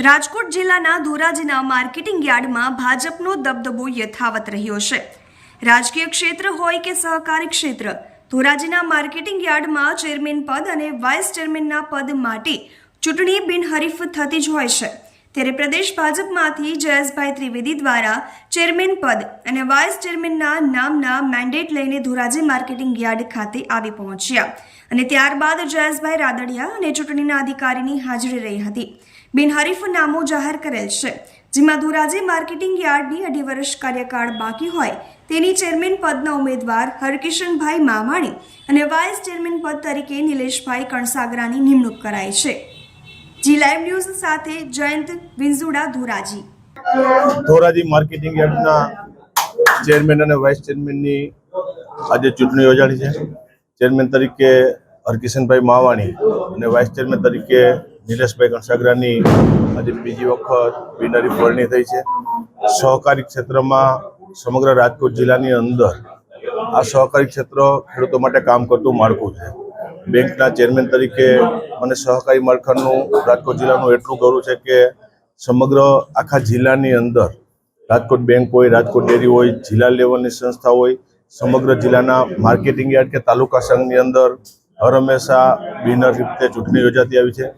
રાજકોટ જિલ્લાના ધોરાજીના માર્કેટિંગ યાર્ડમાં ભાજપનો દબદબો યથાવત રહ્યો છે. રાજકીય ક્ષેત્ર હોય કે સહકારી ક્ષેત્ર, ધોરાજીના માર્કેટિંગ યાર્ડમાં ચેરમેન પદ અને વાઇસ ચેરમેનના પદ માટે ચૂંટણી બિનહરીફ થતી જ હોય છે. ત્યારે પ્રદેશ ભાજપમાંથી જયેશભાઈ ત્રિવેદી દ્વારા ચેરમેન પદ અને વાઇસ ચેરમેનના નામના મેન્ડેટ લઈને ધોરાજી માર્કેટિંગ યાર્ડ ખાતે આવી પહોંચ્યા. અને ત્યારબાદ જયેશભાઈ રાદડિયા અને ચૂંટણીના અધિકારીની હાજરી રહી હતી. બિનહરીફ નામો જાહેર કરેલ છે. જેમાં ધોરાજી માર્કેટિંગ યાર્ડની અઢી વર્ષ કાર્યકાળ બાકી હોય તેની ચેરમેન પદના ઉમેદવાર હરકિશનભાઈ મામાણી અને વાઇસ ચેરમેન પદ તરીકે નિલેશભાઈ કણસાગરાની નિમણૂક કરાઈ છે. જી લાઈવ ન્યૂઝ સાથે જયંત વિંઝુડા ધોરાજી. ધોરાજી માર્કેટિંગ યાર્ડના ચેરમેન અને વાઇસ ચેરમેનની આજે ચૂંટણી યોજાણી છે. ચેરમેન તરીકે હરકિશનભાઈ માવાણી અને વાઇસ ચેરમેન તરીકે નિલેશભાઈ કણસાગરાની આજે બીજી વખત બિનરી વરણી થઈ છે. સહકારી ક્ષેત્રમાં સમગ્ર રાજકોટ જિલ્લાની અંદર આ સહકારી ક્ષેત્ર ખેડૂતો માટે કામ કરતું માળખું છે. બેંકના ચેરમેન તરીકે મને સહકારી માળખાનું રાજકોટ જિલ્લાનું એટલું ગૌરવ છે કે સમગ્ર આખા જિલ્લાની અંદર રાજકોટ બેંક હોય, રાજકોટ ડેરી હોય, જિલ્લા લેવલની સંસ્થા હોય, સમગ્ર જિલ્લાના માર્કેટિંગ યાર્ડ કે તાલુકા સંઘની અંદર હર હંમેશા બિનર રીતે ચૂંટણી યોજાતી આવી છે.